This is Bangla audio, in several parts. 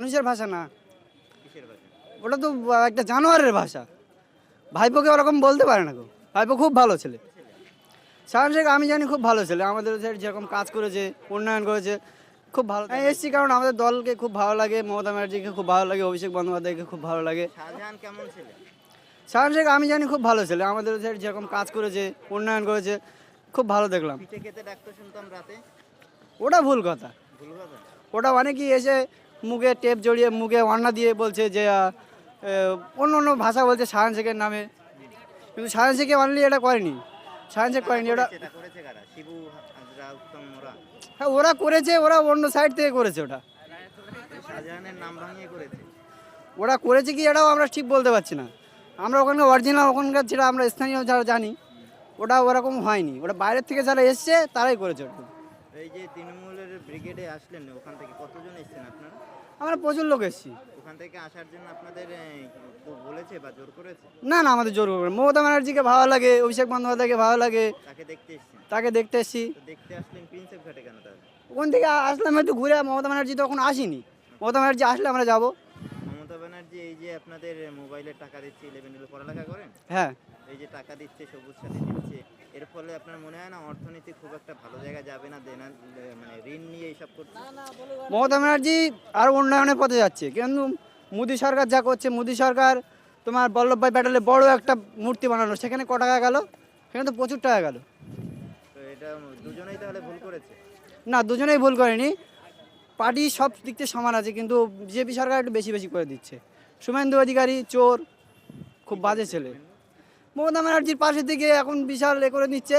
মানুষের ভাষা না। ওটা তো একটা জানোয়ারের ভাষা। ভাইপোকে ওরকম বলতে পারে না গো। ভাইপো খুব ভালো ছেলে। শাহান শেখ আমি জানি খুব ভালো ছেলে। আমাদের যেরকম কাজ করেছে উন্নয়ন করেছে খুব ভালো আমি এসেছি কারণ আমাদের দলকে খুব ভালো লাগে মমতা ব্যানার্জিকে খুব ভালো লাগে অভিষেক বন্দ্যোপাধ্যায়কে খুব ভালো লাগে। শাহান শেখ আমি জানি খুব ভালো ছেলে। আমাদের যেরকম কাজ করেছে উন্নয়ন করেছে খুব ভালো দেখলাম। পিঠে খেতে ডাকতো শুনতাম রাতে? ওটা ভুল কথা। ভুল কথা। ওটা অনেকেই এসে মুখে টেপ জড়িয়ে মুখে অন্না দিয়ে বলছে যে অন্য অন্য ভাষা বলছে শাহান শেখের নামে। কিন্তু শাহান শেখে অনলি এটা করেনি। শাহান শেখ করেনি ওটা এটা হ্যাঁ ওরা করেছে ওরা অন্য সাইড থেকে করেছে ওটা। ওরা করেছে কি এটাও আমরা ঠিক বলতে পারছি না। আমরা ওখানকার অরিজিনাল ওখানকার যেটা আমরা স্থানীয় যারা জানি ওটা ওরকম হয়নি। ওটা বাইরের থেকে যারা এসছে তারাই করেছে ওটা। এই যে তৃণমূলের ব্রিগেডে আসলেন ওখান থেকে কতজন এসেছেন আপনারা? আমরা প্রচুর লোক এসেছি। ওখান থেকে আসার জন্য আপনাদের বলেছে বা জোর করেছে? না না আমাদের জোর করে মমতা ব্যানার্জিকে ভালো লাগে অভিষেক বন্দ্যোপাধ্যায়কে ভালো লাগে। তাকে দেখতে এসেছেন? তাকে দেখতে এসেছি। দেখতে আসলেন প্রিন্সেপ ঘাটে কেন তাহলে? ওখান থেকে আসলাম একটু ঘুরে মমতা ব্যানার্জি তখন আসিনি। মমতা ব্যানার্জি আসলে আমরা যাব। মমতা ব্যানার্জি এই যে আপনাদের মোবাইলের টাকা দিচ্ছে ইলেভেন পড়ালেখা করেন? হ্যাঁ। এই যে টাকা দিচ্ছে সবুজ সাথী দিচ্ছে ফলে আপনার মনে হয় না অর্থনীতি খুব একটা ভালো জায়গায় যাবে না? দেনা মানে ঋণ নিয়ে এইসব করছে? মমতা ব্যানার্জি আরও উন্নয়নের পথে যাচ্ছে। কিন্তু মোদী সরকার যা করছে মোদী সরকার তোমার বল্লভভাই প্যাটেলের বড় একটা মূর্তি বানানো সেখানে ক টাকা গেল? সেখানে তো প্রচুর টাকা গেল। তো এটা দুজনেই তাহলে ভুল করেছে? না দুজনেই ভুল করেনি। পার্টি সব দিক থেকে সমান আছে কিন্তু বিজেপি সরকার একটু বেশি বেশি করে দিচ্ছে। শুভেন্দু অধিকারী চোর খুব বাজে ছেলে। মমতা ব্যানার্জির পাশে থেকে এখন বিশাল এ করে নিচ্ছে।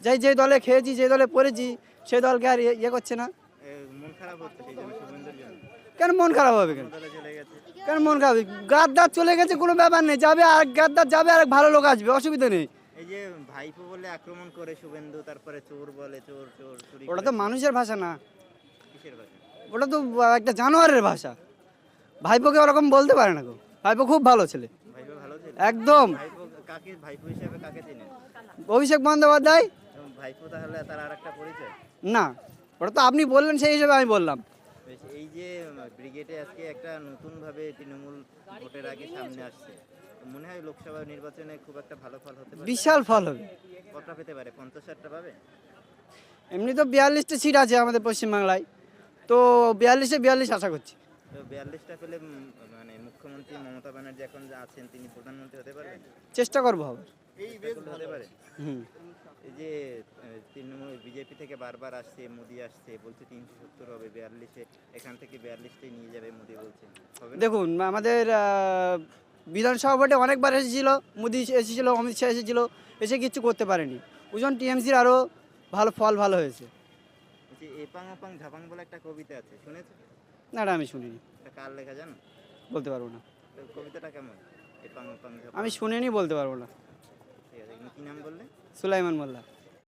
যাই যে দলে খেয়েছি যে দলে পড়েছি সেই দলকে আর ইয়ে- করছে না। কেন মন খারাপ হবে কেন? কেন মন খারাপ গাদ্দার চলে গেছে কোনো ব্যাপার নেই। যাবে আর গাদ্দার যাবে আর ভালো লোক আসবে অসুবিধা নেই। এই যে ভাইপো বলে আক্রমণ করে শুভেন্দু তারপরে চোর বলে চোর চোর ওটা তো মানুষের ভাষা না। ওটা তো একটা জানোয়ারের ভাষা। ভাইপোকে ওরকম বলতে পারে না গো ভাইপো খুব ভালো ছেলে। একদম। কাকে ভাইপো হিসেবে কাকে চিনেন? অভিষেক বন্দ্যোপাধ্যায়? ভাইপো তাহলে তার আর একটা পরিচয়? না ওটা তো আপনি বললেন সেই হিসেবে আমি বললাম। এই যে ব্রিগেডে আজকে একটা নতুনভাবে তৃণমূল ভোটের আগে সামনে আসছে। মনে হয় লোকসভা নির্বাচনে খুব একটা ভালো ফল হতে পারে। বিশাল ফল হবে। কটা পেতে পারে? পঞ্চাশ ষাটটা পাবে? এমনি তো বিয়াল্লিশটা সিট আছে আমাদের পশ্চিমবাংলায়। তো বিয়াল্লিশে বিয়াল্লিশ আশা করছি। তো বিয়াল্লিশটা পেলে মানে মুখ্যমন্ত্রী মমতা ব্যানার্জি এখন যা আছেন তিনি প্রধানমন্ত্রী হতে পারবেন? চেষ্টা করব হতে পারে এই যে তৃণমূল বিজেপি থেকে বারবার আসছে মোদি আসছে বলছে তিনশো সত্তর হবে বিয়াল্লিশে এখান থেকে বিয়াল্লিশটাই নিয়ে যাবে মোদি বলছে। দেখুন আমাদের বিধানসভা ভোটে অনেকবার এসেছিল মোদি এসেছিল অমিত শাহ এসেছিল এসে কিচ্ছু করতে পারেনি। ওজন টিএমসির আরও ভালো ফল ভালো হয়েছে। এপাং ওপাং ঝাপাং বলে একটা কবিতা আছে শুনেছো না এটা আমি শুনিনি। কার লেখা জানো? বলতে পারব না। কবিতাটা কেমন? আমি শুনিনি বলতে পারব না। ঠিক আছে কি নাম বললে? সুলাইমান মোল্লা।